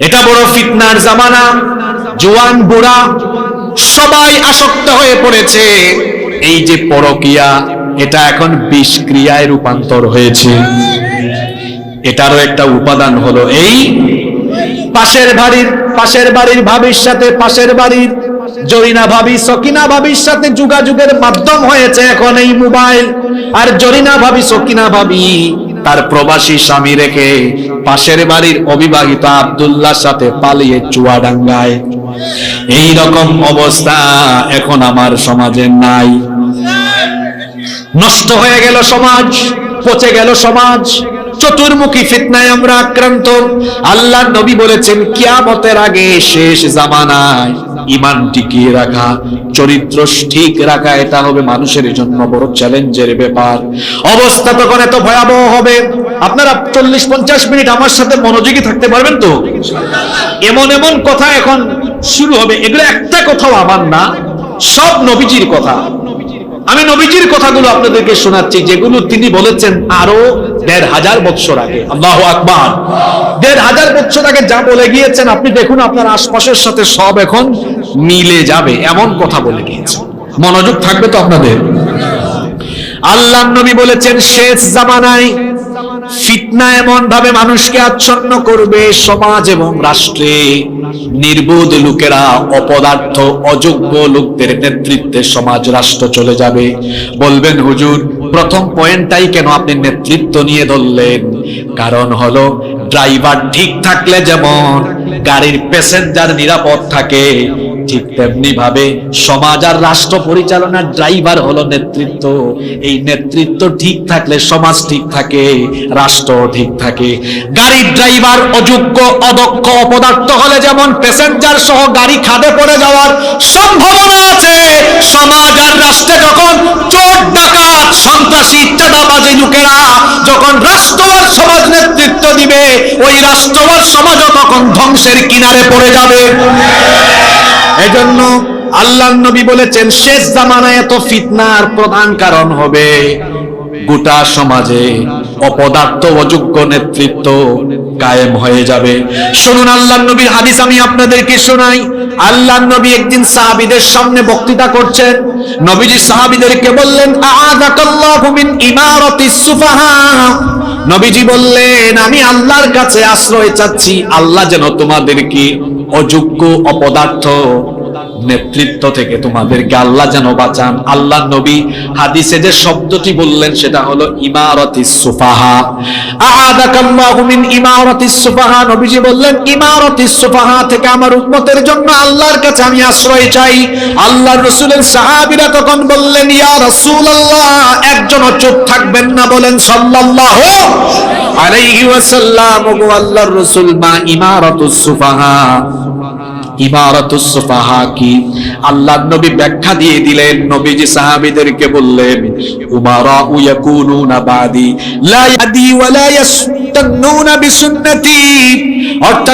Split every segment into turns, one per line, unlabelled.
এটা বড় ফিতনার জামানা। জোয়ান, বুড়া, সবাই আসক্ত হয়ে পড়েছে। এই যে পরকিয়া, এটা এখন বিষক্রিয়ায় রূপান্তর হয়েছে। এটারও একটা উপাদান হলো এই পাশের বাড়ির পাশের বাড়ির ভাবির সাথে পাশের বাড়ির, জরিনা ভাবি, সকিনা ভাবির সাথে যোগাযোগের মাধ্যম হয়েছে এখন এই মোবাইল। আর জরিনা ভাবি, সকিনা ভাবি তার প্রবাসী স্বামী রেখে পাশের বাড়ির অবিবাহিত আব্দুল্লাহর সাথে পালিয়ে চুয়াডাঙ্গায়। এই রকম অবস্থা এখন আমার সমাজে নাই। নষ্ট হয়ে গেল সমাজ, পচে গেল সমাজ, চতুর্মুখী ফিতনায় আমরা আক্রান্ত। আল্লাহ নবী বলেছেন, কিয়ামতের আগে শেষ জামানায় ইমান টিকিয়ে রাখা, চরিত্র ঠিক রাখা, এটা হবে মানুষের জন্য বড় চ্যালেঞ্জের ব্যাপার। অবস্থা তখন এত ভয়াবহ হবে। আপনারা চল্লিশ, পঞ্চাশ মিনিট আমার সাথে মনোযোগী থাকতে পারবেন তো? এমন এমন কথা এখন শুরু হবে। এগুলো একটা কথাও আমার না, সব নবীজির কথা। আমি নবীজির কথাগুলো আপনাদেরকে শোনাচ্ছি, যেগুলো তিনি বলেছেন আরও দেড় হাজার বৎসর আগে, আল্লাহ আকবার। দেড় হাজার বৎসর আগে যা বলে গিয়েছেন, আপনি দেখুন আপনার আশপাশের সাথে সব এখন মিলে যাবে, এমন কথা বলে গিয়েছেন মনোযোগ থাকবে তো আপনাদের? আল্লাহ নবী বলেছেন, শেষ জামানায় ফিতনা এমন ভাবে মানুষকে আচ্ছন্ন করবে, সমাজ এবং রাষ্ট্রে। নির্বোধ লোকেরা অপদার্থ, অযোগ্য লোকদের নেতৃত্বে সমাজ, রাষ্ট্র চলে যাবে। বলবেন, হুজুর, প্রথম পয়েন্টটাই কেন আপনি নেতৃত্ব নিয়ে ধরলেন? কারণ হলো, ড্রাইভার ঠিক থাকলে যেমন, গাড়ির প্যাসেঞ্জার নিরাপদ থাকে ঠিক তেমনি ভাবে সমাজ আর রাষ্ট্র পরিচালনার ড্রাইভার হলো নেতৃত্ব। এই নেতৃত্ব ঠিক থাকলে সমাজ ঠিক থাকে, রাষ্ট্র ঠিক থাকে। গাড়ির ড্রাইভার অযোগ্য, অদক্ষ, অপদার্থ হলে যেমন প্যাসেঞ্জার সহ গাড়ি খাদে পড়ে যাওয়ার সম্ভাবনা আছে, সমাজ আর রাষ্ট্রে যখন চোর, ডাকাত, সন্ত্রাসী চাঁদাবাজি লোকেরা যখন রাষ্ট্র আর সমাজ নেতৃত্ব দিবে, ওই রাষ্ট্র আর সমাজও তখন ধ্বংসের কিনারে পড়ে যাবে। এজন্য আল্লাহ নবী বলেছেন, শেষ জামানায় এত ফিতনার প্রধান কারণ হবে। গোটা সমাজে অপদার্থ অযোগ্য নেতৃত্ব কায়েম হয়ে যাবে। শুনুন আল্লাহ নবীর হাদিস আমি আপনাদেরকে শোনাই। আল্লাহ নবী একদিন সাহাবীদের সামনে বক্তৃতা করছেন। নবীজি সাহাবীদেরকে বললেন নবীজি বললেন, আমি আল্লাহর কাছে আশ্রয় চাচ্ছি। আল্লাহ যেন তোমাদেরকে অযোগ্য অপদার্থ নেতৃত্ব থেকে তোমাদেরকে আল্লাহ যেন বাঁচান। আল্লাহ নবী হাদিসে যে শব্দটি বললেন, সেটা হলো ইমারতি সুফাহা। মিন ইমারতি নবীজি বললেন, ইমারতি সুফাহা থেকে আমার উম্মতের জন্য আল্লাহর কাছে আমি আশ্রয় চাই। আল্লাহর রাসূলের সাহাবীরা তখন বললেন, ইয়া রাসূলুল্লাহ, একজন চুপ থাকবেন না। বলেন, সাল্লাল্লাহু আলাইহি ওয়াসাল্লাম। আল্লাহর রাসূল, মা ইমারাতুস সুফাহা। নবী ব্যাখ্যা দিয়ে দিলেন, নবীজি বললেন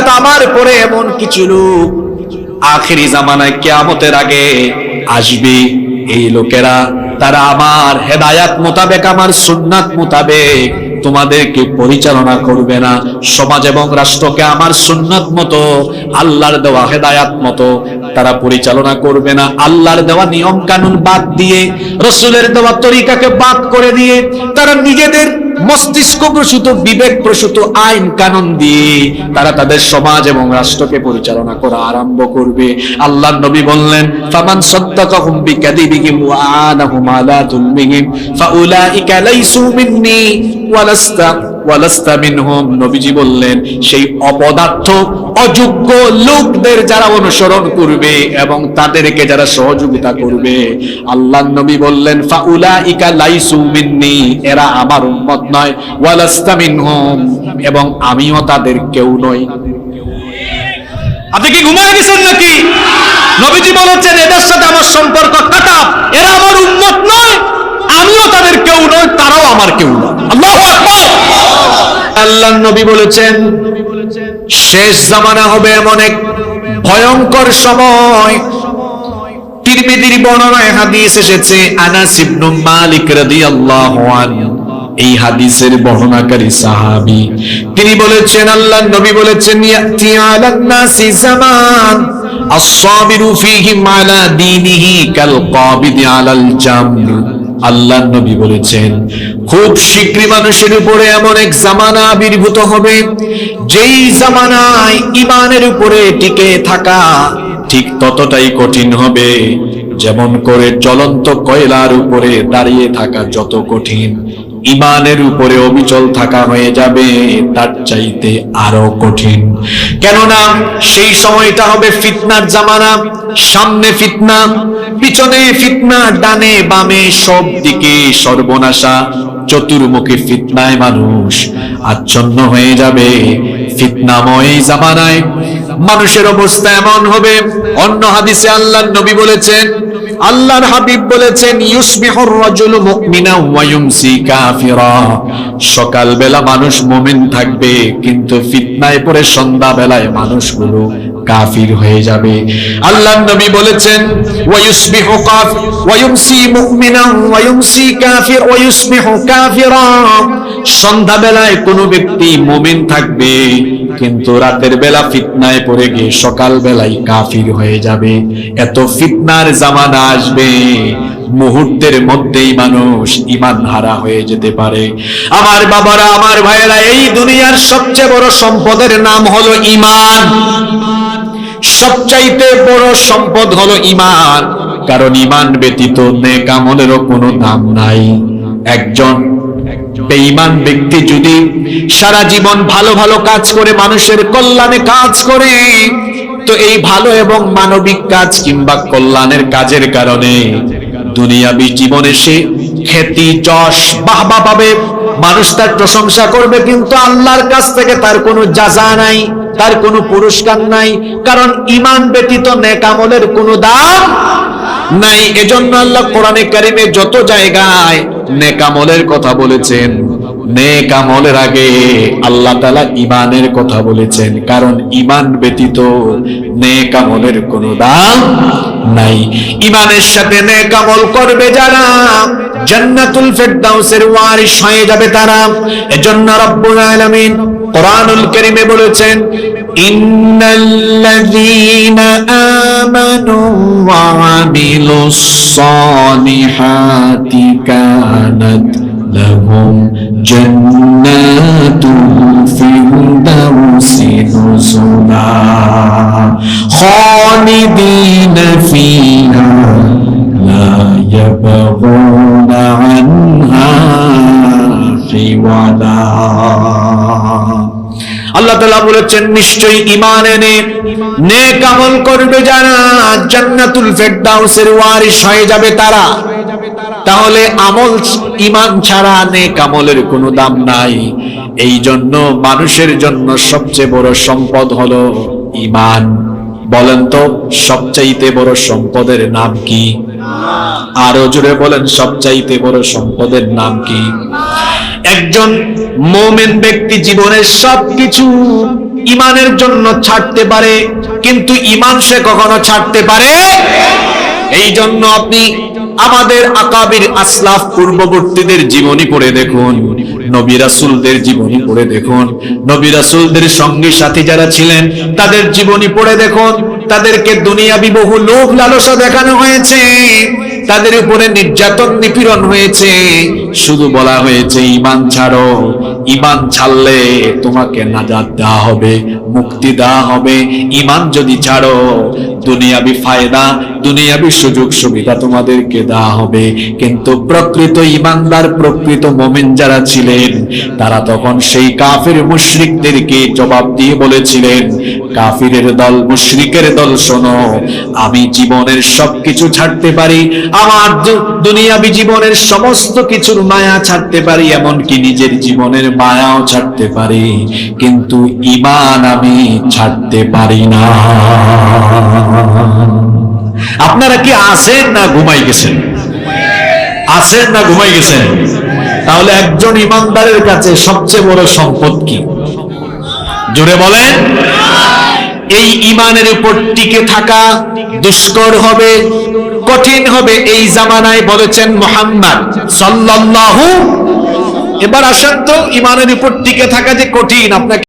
আমার পরে এমন কিছু লোক আখেরি জামানায় কিয়ামতের আগে আসবে। এই লোকেরা, তারা আমার হেদায়াত মোতাবেক, আমার সুন্নাত মোতাবেক। তোমাদেরকে পরিচালনা করবে না। সমাজ এবং রাষ্ট্রকে আমার সুন্নাত মতো, আল্লাহর দেওয়া হেদায়াত মতো তারা পরিচালনা করবে না। আল্লাহর দেওয়া নিয়ম কানুন বাদ দিয়ে, রসুলের দেওয়া তরিকাকে বাদ করে দিয়ে তারা নিজেদের মস্তিষ্ক প্রসূত বিবেক প্রসূত আইন কানুন দিয়ে তারা তাদের সমাজ এবং রাষ্ট্রকে পরিচালনা করা আরম্ভ করবে। আল্লাহ নবী বললেন, ফামান সাদ্দাকাহুম বিকাদিবিহিম ওয়া আনাহুম আলা যুলমিহিম ফাউলাইকা লাইসু মিন্নি ওয়ালাস্তা নবীজি বললেন, সেই অপদার্থ, অযোগ্য লোকদের যারা অনুসরণ করবে এবং তাদেরকে যারা সহযোগিতা করবে। আল্লাহ নবী বললেন মিন্নি, এরা আমার উম্মত নয় এবং আমিও তাদের কেউ নই। আপনি কি ঘুমায় গেছেন নাকি? নবীজি বলেছেন, এদের সাথে আমার সম্পর্ক কাটা, এরা আমার উম্মত নয়, আমিও তাদের কেউ নয় তারাও আমার কেউ নয়। আল্লাহু আল্লাহ নবী বলেছেন, শেষ জামানা হবে এমন এক ভয়ঙ্কর সময়। তিরমিজির বর্ণনায় হাদিস এসেছে মালিক এই হাদিসের বর্ণনাকারী সাহাবী, তিনি বলেছেন আল্লাহ নবী বলেছেন, ইয়াতি আলান নাসি জামান কাবিদি আলাল জামর। আল্লাহ নবী বলেছেন, খুব শীঘ্রই মানুষের উপরে এমন এক জামানা আবির্ভূত হবে, যেই জামানায় ইমানের উপরে টিকে থাকা ঠিক ততটাই কঠিন হবে, যেমন করে জ্বলন্ত কয়লার উপরে দাঁড়িয়ে থাকা যত কঠিন ইমানের উপরে অবিচল থাকা হয়ে যাবে, তার চাইতে আরও কঠিন। কেননা সেই সময়টা হবে ফিতনার জামানা, সামনে ফিতনা, পিছনে ফিতনা, ডানে বামে সব দিকে সর্বনাশা, চতুর্মুখী ফিতনায় মানুষ আচ্ছন্ন হয়ে যাবে। ফিতনাময় জামানায় মানুষের অবস্থা এমন হবে। অন্য হাদিসে আল্লাহ নবী বলেছেন আল্লাহর হাবিব বলেছেন, ইউসবিহুর রাজুল মুমিনা ওয়া ইউমসি কাফিরা। সকাল বেলা মানুষ মুমিন থাকবে, কিন্তু ফিতনায় পড়ে সন্ধ্যা বেলায় মানুষগুলো কাফির হয়ে যাবে। আল্লাহর নবী বলেছেন ওয়া ইউসবিহু কাফ ওয়া ইউমসি মুমিনা ওয়া ইউমসি কাফির ওয়া ইউসবিহু কাফিরা। সন্ধ্যা বেলায় কোনো ব্যক্তি মুমিন থাকবে, কিন্তু রাতের বেলা ফিতনায় পড়ে গিয়ে সকাল বেলায় কাফির হয়ে যাবে। এত ফিতনার জামানা আসবে, মুহূর্তের মধ্যেই মানুষ ইমান হারা হয়ে যেতে পারে। আমার বাবারা, আমার ভাইয়েরা, এই দুনিয়ার সবচেয়ে বড় সম্পদের নাম হলো ইমান সবচাইতে বড় সম্পদ হলো ইমান কারণ ইমান ব্যতীত নেক আমলেরও কোনো দাম নাই। একজন বেঈমান ব্যক্তি যদি সারা জীবন ভালো ভালো কাজ করে, মানুষের কল্যাণে কাজ করে, তো এই ভালো এবং মানবিক কাজ কিংবা কল্যাণের কাজের কারণে দুনিয়াবি জীবনে সে খ্যাতি, যশ, বাহবা পাবে। মানুষ তার প্রশংসা করবে, কিন্তু আল্লাহর কাছ থেকে তার কোনো যাজা নাই, তার কোনো পুরস্কার নাই, কারণ ইমান ব্যতীত নেকামলের কোনো দাম নাই। এজন্য আল্লাহ কোরআনে কারিমে যত জায়গায় নেকামলের কথা বলেছেন নেকামলের আগে আল্লাহ তালা ইমানের কথা বলেছেন, কারণ ইমান ব্যতীত নেকামলের কোনো দাম নাই। ইমানের সাথে নেকামল করবে যারা জান্নাতুল ফেরদাউসের ওয়ারিস হয়ে যাবে তারা। এজন্য রব্বুল আলামিন কোরআনুল কারীমে বলেছেন, ইন্নাল্লাযীনা আমানু ওয়া আমিলুস সালিহাতি কানাত লাহুম জান্নাতুল ফিরদাউসি নুজুলা খালিদিনা ফিহা يبغون عنها حولا আল্লাহ তাআলা বলেছেন নিশ্চয়ই ঈমান এনে নেক আমল করবে যারা জান্নাতুল ফেরদাউসের ওয়ারিস হয়ে যাবে তারা তাহলে আমল ঈমান ছাড়া নেক আমলের কোনো দাম নাই এই জন্য মানুষের জন্য সবচেয়ে বড় সম্পদ হলো ঈমান বলেন তো সবচাইতে বড় সম্পদের নাম কি আরও জোরে বলেন, সবচাইতে বড় সম্পদের নাম কি? একজন মোমেন ব্যক্তি জীবনের সবকিছু ইমানের জন্য ছাড়তে পারে, কিন্তু ইমান সে কখনো ছাড়তে পারে? এই জন্য আপনি আমাদের আকাবির আসলাফ পূর্ববর্তীদের জীবনী পড়ে দেখুন, নবী রাসূলদের জীবনী পড়ে দেখুন, নবী সঙ্গী সাথী যারা ছিলেন, তাদের জীবনী পড়ে দেখুন। তাদেরকে দুনিয়াবি বহু লোভ লালসা দেখানো হয়েছে। তাদের উপরে নির্যাতন নিপীড়ন হয়েছে। শুধু বলা হয়েছে ইমান ছাড়ো ইমান ছাড়লে তোমাকে নাজাত দেওয়া হবে, মুক্তি দেওয়া হবে। ইমান যদি ছাড়ো দুনিয়াবি ফায়দা, দুনিয়াবি সুযোগ সুবিধা তোমাদেরকে দেওয়া হবে। কিন্তু প্রকৃত ইমানদার, প্রকৃত মোমেন যারা ছিলেন, তারা তখন সেই কাফের মুশরিকদেরকে জবাব দিয়ে বলেছিলেন, কাফিরের দল, মুশরিকের দল, শোনো, আমি জীবনের সবকিছু ছাড়তে পারি, আমার দুনিয়াবি জীবনের সমস্ত কিছুর মায়া ছাড়তে পারি, এমনকি নিজের জীবনের মায়াও ছাড়তে পারি। কিন্তু ইমান আমি ছাড়তে পারি না। আপনারা কি আছেন না ঘুমাই গেছেন? আছেন না ঘুমাই গেছেন? তাহলে একজন ইমানদারের কাছে সবচেয়ে বড় সম্পদ কি? জোরে বলেন। এই ইমানের উপর টিকে থাকা দুষ্কর হবে, কঠিন হবে। এই জামানায় বলেছেন মোহাম্মদ সাল্লাল্লাহু। এবার আসেন তো ইমানের উপর টিকে থাকা যে কঠিন, আপনাকে